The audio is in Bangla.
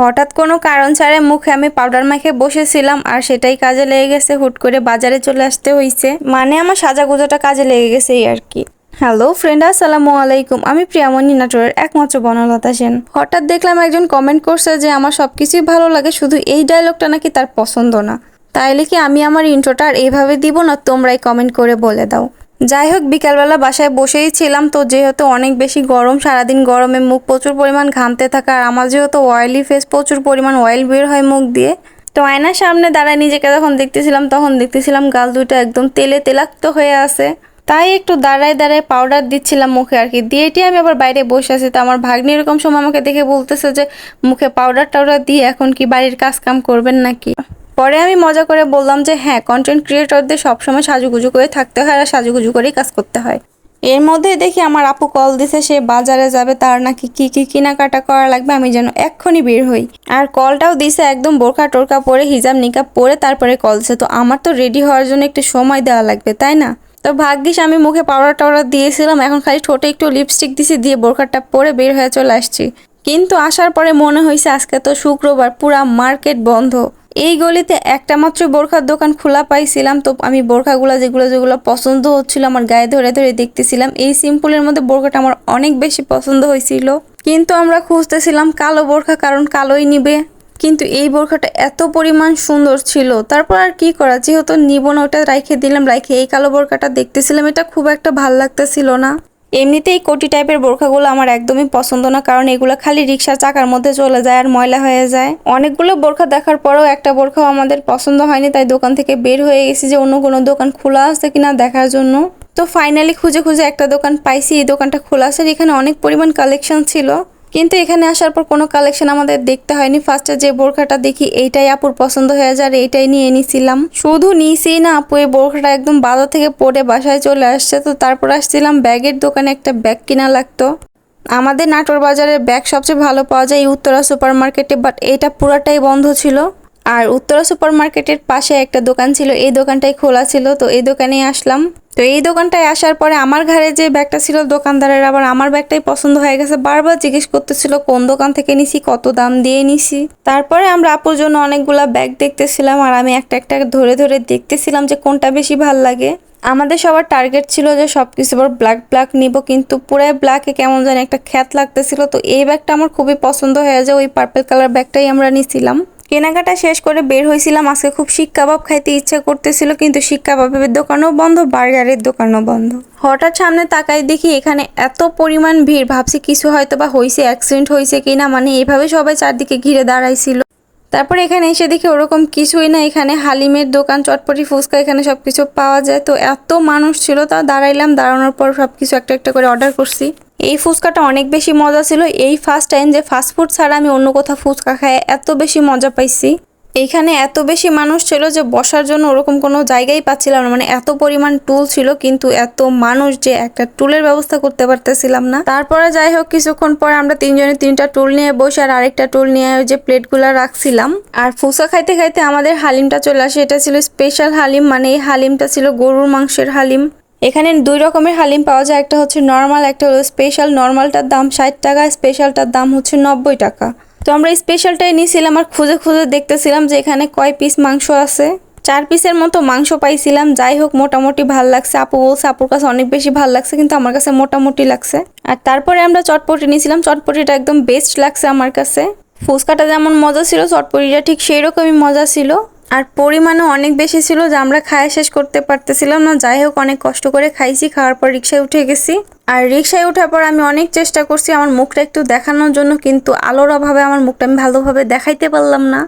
হঠাৎ কোনো কারণ ছাড়াই মুখে আমি পাউডার মাখে বসেছিলাম আর সেটাই কাজে লেগে গেছে, হুট করে বাজারে চলে আসতে হয়েছে মানে আমার সাজাগুজোটা কাজে লেগে গেছে এই আর কি। হ্যালো ফ্রেন্ড আসসালামু আলাইকুম। আমি প্রিয়ামণি নাটোরের একমাত্র বনলতা সেন। হঠাৎ দেখলাম একজন কমেন্ট করছে যে, আমার সব কিছুই ভালো লাগে, শুধু এই ডায়লগটা নাকি তার পছন্দ না। তাইলে কি আমি আমার ইন্ট্রোটা আর এইভাবে দিব না, তোমরাই কমেন্ট করে বলে দাও। যাই হোক, বিকালবেলা বাসায় বসেই ছিলাম তো, যেহেতু অনেক বেশি গরম, সারাদিন গরমে মুখ প্রচুর পরিমাণ ঘামতে থাকা, আর আমার যেহেতু অয়েলি ফেস প্রচুর পরিমাণ অয়েল বের হয় মুখ দিয়ে, তো আয়নার সামনে দাঁড়ায় নিজেকে যখন দেখতেছিলাম, তখন দেখতেছিলাম গাল দুটো একদম তেলে তেলাক্ত হয়ে আছে। তাই একটু দাঁড়ায় দাঁড়ায় পাউডার দিচ্ছিলাম মুখে আর কি। দিয়েটি আমি আবার বাইরে বসে আছি, তো আমার ভাগ্নি এরকম সময় আমাকে দেখে বলতেছে যে, মুখে পাউডার টাউডার দিয়ে এখন কি বাড়ির কাজ কাম করবেন নাকি? পরে আমি মজা করে বললাম যে হ্যাঁ কন্টেন্ট ক্রিয়েটরদের সবসময় সাজুগুজু করে থাকতে হয় আর সাজুগুজু করেই কাজ করতে হয়। এর মধ্যে দেখি আমার আপু কল দিছে, সে বাজারে যাবে, তার নাকি কি কি কেনাকাটা করা লাগবে, আমি যেন এক্ষুনি বের হই। আর কলটাও দিছে, একদম বোরখা টোরকা পরে, হিজাব নিকাব পরে তারপরে কল দিছে। তো আমার তো রেডি হওয়ার জন্য একটু সময় দেওয়া লাগবে, তাই না? তো ভাগ্যিস আমি মুখে পাউডার টাউডার দিয়েছিলাম, এখন খালি ঠোঁটে একটু লিপস্টিক দিছি, দিয়ে বোরখাটা পরে বের হয়ে চলে আসছি। কিন্তু আসার পরে মনে হয়েছে আজকে তো শুক্রবার, পুরা মার্কেট বন্ধ। এই গলিতে একটা মাত্র বোরখার দোকান খোলা পাইছিলাম। তো আমি বোরখাগুলো যেগুলো যেগুলো পছন্দ হচ্ছিল আমার গায়ে ধরে ধরে দেখতেছিলাম। এই সিম্পলের মধ্যে বোরখাটা আমার অনেক বেশি পছন্দ হয়েছিল। কিন্তু আমরা খুঁজতেছিলাম কালো বোরখা, কারণ কালোই নিবে। কিন্তু এই বোরখাটা এত পরিমাণ সুন্দর ছিল। তারপর আর কি করা? যেহেতু নিব না, ওটা রাইখে দিলাম, রাইখে এই কালো বোরখাটা দেখতেছিলাম। এটা খুব একটা ভালো লাগতেছিল না। এমনিতেই কোটি টাইপের বোরখাগুলো আমার একদমই পছন্দ না, কারণ এগুলো খালি রিক্সা চাকার মধ্যে চলে যায় আর ময়লা হয়ে যায়। অনেকগুলো বোরখা দেখার পরেও একটা বোরখাও আমাদের পছন্দ হয়নি, তাই দোকান থেকে বের হয়ে গেছি যে অন্য কোনো দোকান খোলা আছে কিনা দেখার জন্য। তো ফাইনালি খুঁজে খুঁজে একটা দোকান পাইছি, এই দোকানটা খোলা আছে, এখানে অনেক পরিমাণ কালেকশন ছিল। কিন্তু এখানে আসার পর কোনো কালেকশন আমাদের দেখতে হয়নি। ফার্স্টে যে বোরখাটা দেখি, এইটাই আপুর পছন্দ হয়ে যায়, আর এইটাই নিয়ে নিছিলাম শুধু নিয়েছি না আপু, এই বোরখাটা একদম বাজার থেকে পরে বাসায় চলে আসছে। তো তারপর আসছিলাম, ব্যাগের দোকানে একটা ব্যাগ কিনা লাগতো। আমাদের নাটোর বাজারের ব্যাগ সবচেয়ে ভালো পাওয়া যায় উত্তরা সুপার মার্কেটে বাট এটা পুরাটাই বন্ধ ছিল। আর উত্তরা সুপার মার্কেটের পাশে একটা দোকান ছিল, এই দোকানটাই খোলা ছিল, তো এই দোকানে আসলাম। তো এই দোকানটায় আসার পরে আমার ঘরে যে ব্যাগটা ছিল, দোকানদারের আবার আমার ব্যাগটাই পছন্দ হয়ে গেছে। বারবার জিজ্ঞেস করতেছিল, কোন দোকান থেকে নিছি, কত দাম দিয়ে নিছি? তারপরে আমরা আপুর জন্য অনেকগুলা ব্যাগ দেখতেছিলাম, আর আমি একটা একটা ধরে ধরে দেখতেছিলাম যে কোনটা বেশি ভালো লাগে। আমাদের সবার টার্গেট ছিল যে সব কিছু আবার ব্ল্যাক ব্ল্যাক নিব, কিন্তু পুরাই ব্ল্যাকে কেমন জানি একটা খ্যাত লাগতেছিল। তো এই ব্যাগটা আমার খুবই পছন্দ হয়ে যায় ওই পার্পল কালার ব্যাগটাই আমরা নিছিলাম। কেনাকাটা শেষ করে বের হয়েছিলাম। আজকে খুব শিক কাবাব খাইতে ইচ্ছা করতেছিল, কিন্তু শিক কাবাবের দোকানও বন্ধ, বার্গারের দোকানও বন্ধ। হঠাৎ সামনে তাকাই দেখি এখানে এত পরিমাণ ভিড়, ভাবছি কিছু হয়তো বা হয়েছে অ্যাক্সিডেন্ট হয়েছে কিনা মানে এভাবে সবাই চারদিকে ঘিরে দাঁড়াইছিল। তারপর এখানে এসে দেখি ওরকম কিছুই না। এখানে হালিমের দোকান, চটপটি, ফুচকা, এখানে সব কিছু পাওয়া যায়। তো এত মানুষ ছিল তা দাঁড়াইলাম, দাঁড়ানোর পর সব কিছু একটা একটা করে অর্ডার করছি। এই ফুচকাটা অনেক বেশি মজা ছিল। এই ফার্স্ট টাইম যে ফাস্টফুড ছাড়া আমি অন্য কোথাও ফুচকা খাই, এত বেশি মজা পাইছি। এইখানে এত বেশি মানুষ ছিল যে বসার জন্য ওরকম কোনো জায়গাই পাচ্ছিলাম না। মানে এত পরিমাণ টুল ছিল, কিন্তু এত মানুষ যে একটা টুলের ব্যবস্থা করতে পারতেছিলাম না। তারপরে যাই হোক, কিছুক্ষণ পরে আমরা তিনজনে তিনটা টুল নিয়ে বসে আর আরেকটা টুল নিয়ে ওই যে প্লেটগুলো রাখছিলাম। আর ফুসা খাইতে খাইতে আমাদের হালিমটা চলে আসে। এটা ছিল স্পেশাল হালিম মানে এই হালিমটা ছিল গরুর মাংসের হালিম। এখানে দুই রকমের হালিম পাওয়া যায়। একটা হচ্ছে নর্মাল একটা হলো স্পেশাল নর্মালটার দাম ষাট টাকা স্পেশালটার দাম হচ্ছে নব্বই টাকা। তো আমরা স্পেশালটাই নিয়েছিলাম আর খুঁজে খুঁজে দেখতেছিলাম যে এখানে কয় পিস মাংস আছে। চার পিসের মতো মাংস পাইছিলাম, যাই হোক মোটামুটি ভালো লাগছে। আপু বলছে, আপুর কাছে অনেক বেশি ভালো লাগছে, কিন্তু আমার কাছে মোটামুটি লাগছে। আর তারপরে আমরা চটপটি নিয়েছিলাম। চটপটিটা একদম বেস্ট লাগছে আমার কাছে। ফুচকাটা যেমন মজা ছিল, চটপটিটা ঠিক সেই রকমই মজা ছিল। আর পরিমাণও অনেক বেশি ছিল যে আমরা খাওয়া শেষ করতে পারতেছিলাম না। যাই হোক, অনেক কষ্ট করে খাইছি, খাওয়ার পর রিক্সায় উঠে গেছি। আর রিক্সায় ওঠার পর আমি অনেক চেষ্টা করছি আমার মুখটা একটু দেখানোর জন্য, কিন্তু আলোর অভাবে আমার মুখটা আমি ভালোভাবে দেখাইতে পারলাম না।